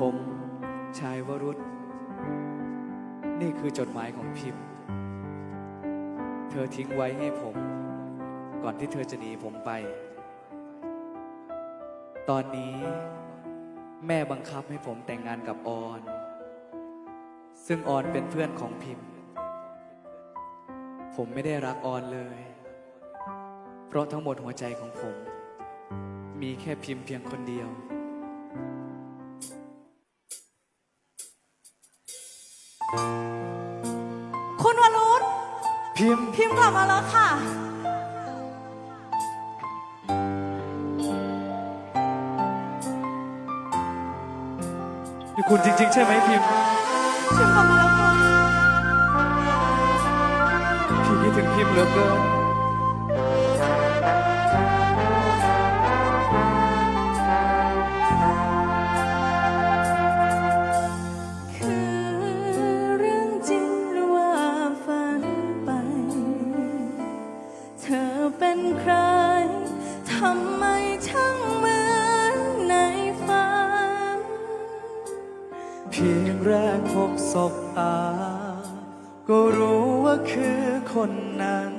ผมชายวรุษ นี่คือจดหมายของพิมพ์ เธอทิ้งไว้ให้ผม ก่อนที่เธอจะหนีผมไป ตอนนี้แม่บังคับให้ผมแต่งงานกับออน ซึ่งออนเป็นเพื่อนของพิมพ์ ผมไม่ได้รักออนเลย เพราะทั้งหมดหัวใจของผม มีแค่พิมพ์เพียงคนเดียว คุณวรุษพิมพ์พิมพ์กลับมาแล้วค่ะ นี่คุณจริง ๆ ใช่ไหมพิมพ์พิมพ์กลับมาแล้วค่ะพี่คิดถึงพิมพ์เหลือเกิน คนนั้น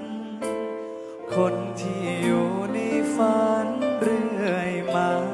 คนที่อยู่ในฝันเรื่อยมา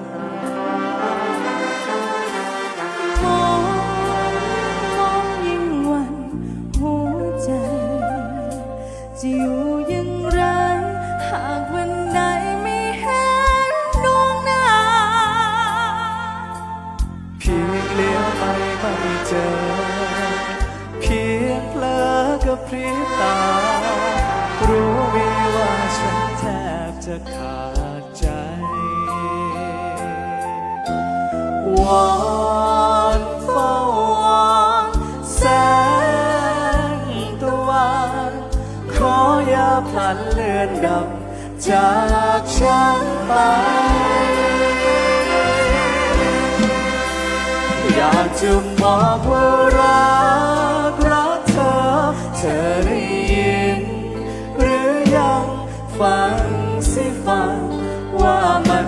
ลือนดับจากฉันไป อยากจะบอกว่ารักรักเธอ เธอได้ยิน หรือยังฟังสิฟังว่ามัน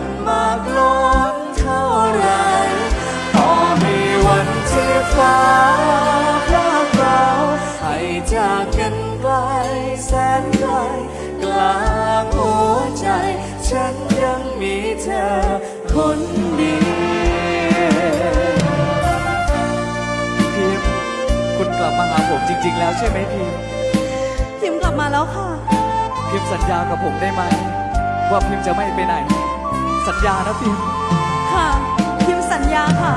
ฉันยังมีเธอคนเดียวพิมคุณกลับมาหาผมจริง ๆ แล้วใช่ไหมพิมพิมกลับมาแล้วค่ะ พิมสัญญากับผมได้ไหม ว่าพิมจะไม่ไปไหน สัญญานะพิมค่ะ พิมสัญญาค่ะ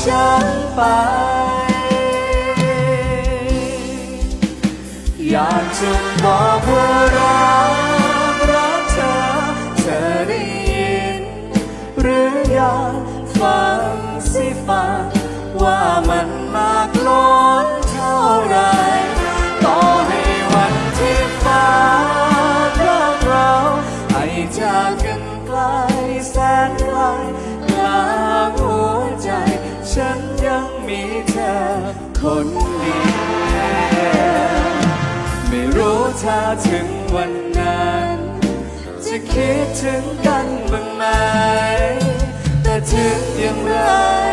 ฉันไป อยากจะบอกว่ารักรักเธอ เธอได้ยิน หรือยังฟังสิฟังว่ามัน วันนั้น จะคิดถึงกันบ้างไหมแต่ถึงอย่างไร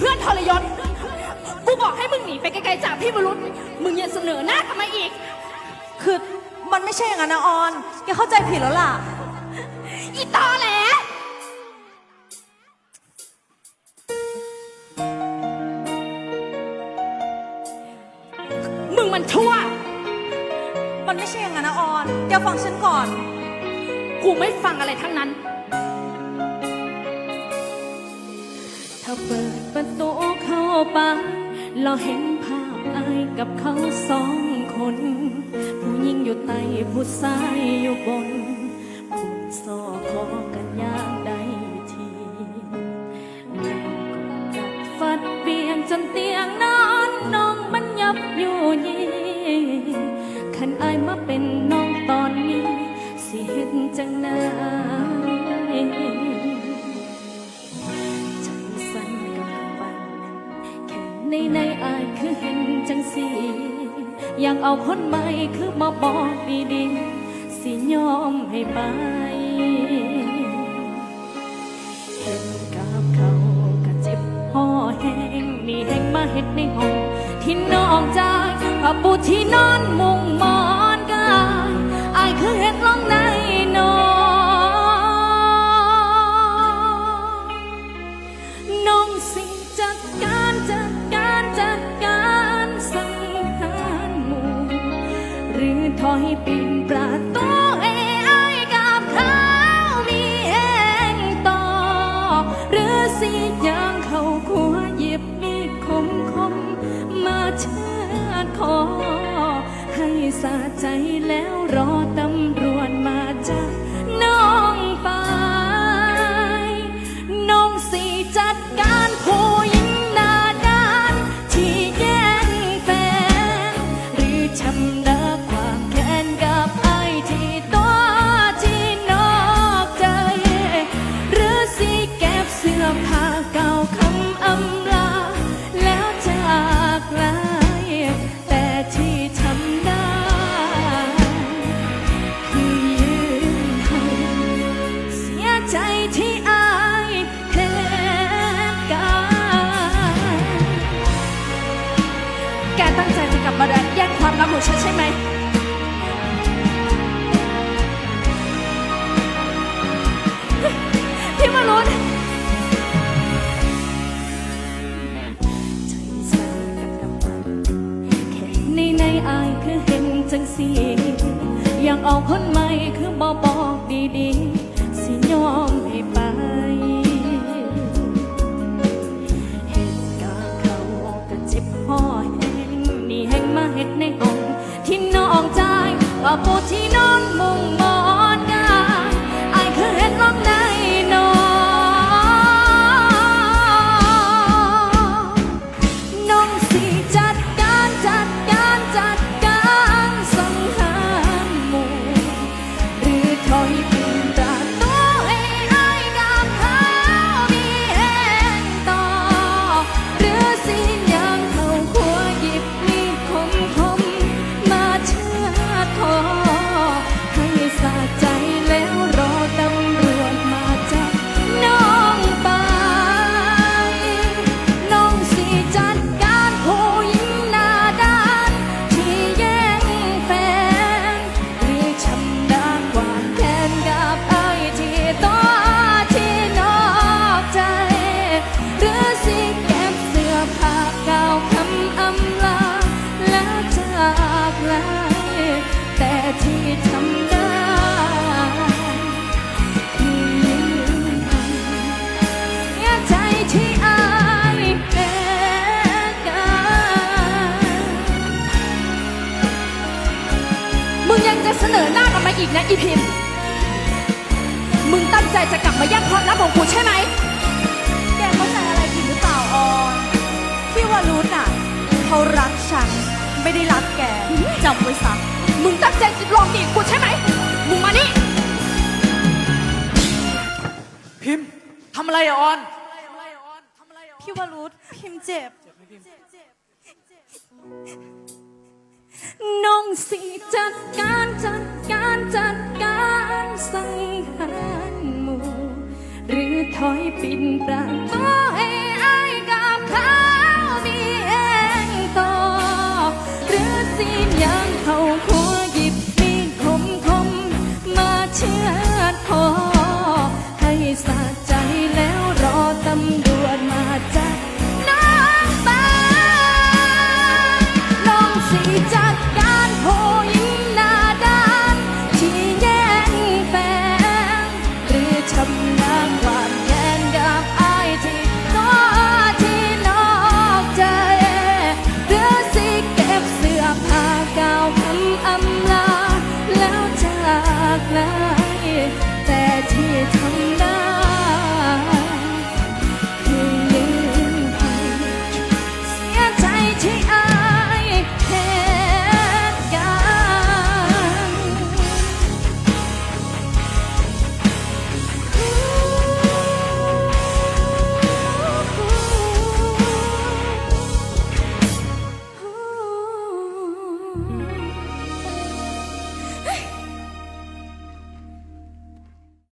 เพื่อนทรยศ กูบอกให้มึงหนีไปไกลๆจากพี่บรุษ มึงยังเสนอหน้าทำไมอีก คือมันไม่ใช่อย่างนั้นนะออนแกเข้าใจผิดแล้วล่ะ อีตอแหลมึงมันชั่ว มันไม่ใช่อย่างนั้นนะออนแกฟังฉันก่อน กูไม่ฟังอะไรทั้งนั้น ถ้าเปิดประตูเข้าไป เราเห็นภาพอายกับเขาสองคน ผู้หญิงอยู่ใต้ผู้ชายอยู่บนผูกซอคอกันอย่างใดทีแล้วก็กัดฟัดเบี่ยงจนเตียงนอนน้องมันยับอยู่ยีขันอายมา ในในอายคือเห็นจังสีอยากเอาคนใหม่คือมาบอกดีๆสิยอมให้ไปเห็นกับเขาก็เจ็บห่อแห้งนี่แห้งมาเห็ดในห้องที่นอกใจผ้าปูที่นอนมุงมอง สะใจแล้วรอ รักของฉันใช่ไหมพี่มารุนใจสั่นกับกำลังแค่ในในอายคือเห็นจังสี อยากเอาคนใหม่คือบอกบอกดีๆ ในห้องที่นองใจว่าปูที่นอนมุงมอง น้ากลับมาอีกนะอีพิมพ์ มึงตั้งใจจะกลับมาแย่งความรักของกูใช่ไหม แกเข้าใจอะไรผิดหรือเปล่าออนพี่วารุธน่ะเขารักฉัน ไม่ได้รักแกจำไว้ซะมึงตั้งใจจะหลอกดีกูใช่ไหม มึงมานี่ พิมพ์ทำอะไรอะออน พี่วารุธพิมพ์เจ็บ น้องสิจัดการจัดการ จัดการสังหารหมู่หรือถอยปิดประตูให้อายกับเขามีเองต่อหรือสิยัง